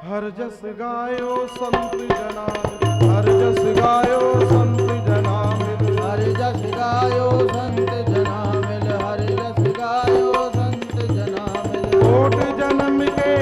ਹਰ ਜਸ ਗਾਇਓ ਸੰਤ ਜਨਾ ਹਰ ਜਸ ਗਾਇਓ ਸੰਤ ਜਨਾ ਮਿਲ ਹਰਿ ਜਸ ਗਾਇਓ ਸੰਤ ਜਨਾ ਮਿਲ ਹਰਿ ਜਸ ਗਾਇਓ ਸੰਤ ਜਨਾ ਮਿਲ ਕੋਟ ਜਨਮ ਕੇ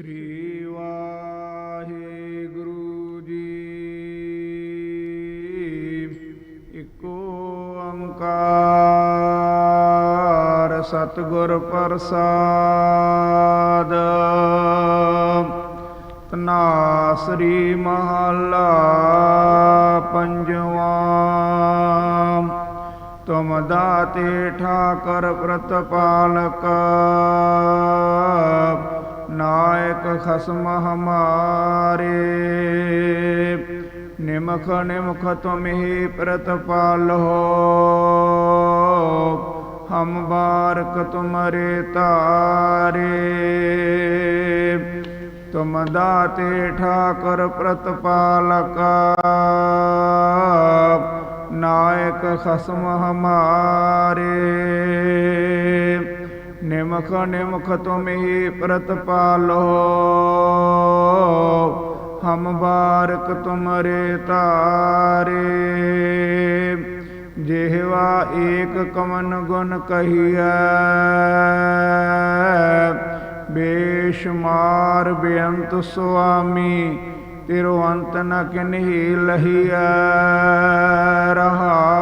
ਸ੍ਰੀ ਵਾਹਿਗੁਰੂ ਜੀ। ਇਕੋ ਓੰਕਾਰ ਸਤਿਗੁਰ ਪ੍ਰਸਾਦ। ਤਨਾਸਰੀ ਮਹੱਲਾ ਪੰਜਵਾਂ। ਤੁਮ ਦਾਤੇ ਠਾਕਰ ਪ੍ਰਤਪਾਲਕ। ਨਾਇਕ ਖਸਮ ਹਮਾਰੇ। ਨਿਮਖ ਨਿਮਖ ਤੁਮ ਹੀ ਪ੍ਰਤਪਾਲੋ ਹਮ ਬਾਰਕ ਤੁਮਰੇ ਤਾਰੇ। ਤੁਮ ਦਾਤੇ ਠਾਕਰ ਪ੍ਰਤਪਾਲਕ। ਨਾਇਕ ਖਸਮ ਹਮਾਰੇ। ਨਿਮਖ ਨਿਮਖ ਤੁਮ ਹੀ ਪ੍ਰਤਪਾਲੋ। ਹਮ ਬਾਰਕ ਤੁਮਰੇ ਤਾਰੇ। ਜਿਹਵਾ ਏਕ ਕਮਨ ਗੁਣ ਕਹੀਐ। ਬੇਸ਼ਮਾਰ ਬੇਅੰਤ ਸੁਆਮੀ, ਤਿਰੋ ਅੰਤ ਨ ਕਿਨਹੀ ਲਹੀਐ। ਰਹਾਓ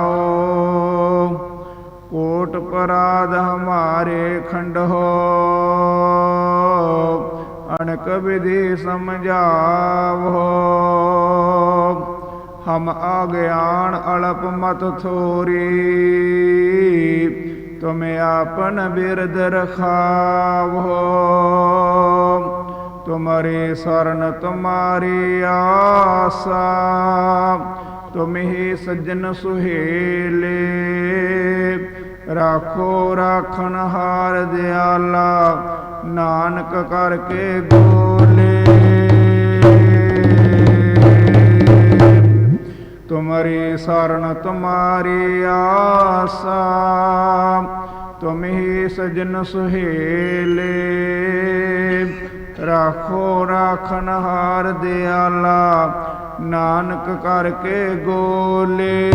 ਕੋਟ ਹਮਾਰੇ ਖੰਡ ਹੋ। ਅਨਕ ਵਿਧੀ ਸਮਝਾਵੋ ਹਮ ਆਗਿਆਨ ਅਲਪ ਮਤ ਥੋਰੀ। ਤੁਮ ਆਪਨ ਬਿਰਦ ਰਖਾਵੋ ਤੁਮਰੇ ਸਰਨ ਤੁਮਾਰੀ ਆਸਾ। ਤੁਮ ਹੀ ਸੱਜਣ ਸੁਹੇਲੇ। ਰਾਖੋ, ਰਾਖਣ ਹਾਰ ਦਿਆਲਾ, ਨਾਨਕ ਕਰਕੇ ਗੋਲੇ ਤੁਮਰੀ ਸਰਨ, ਤੁਮਾਰੀ ਆਸਾ, ਤੁਮ ਹੀ ਸਜਨ ਸੁਹੇਲੇ। ਰਾਖੋ ਰਾਖਨ ਹਾਰ ਦਿਆਲਾ, ਨਾਨਕ ਕਰਕੇ ਗੋਲੇ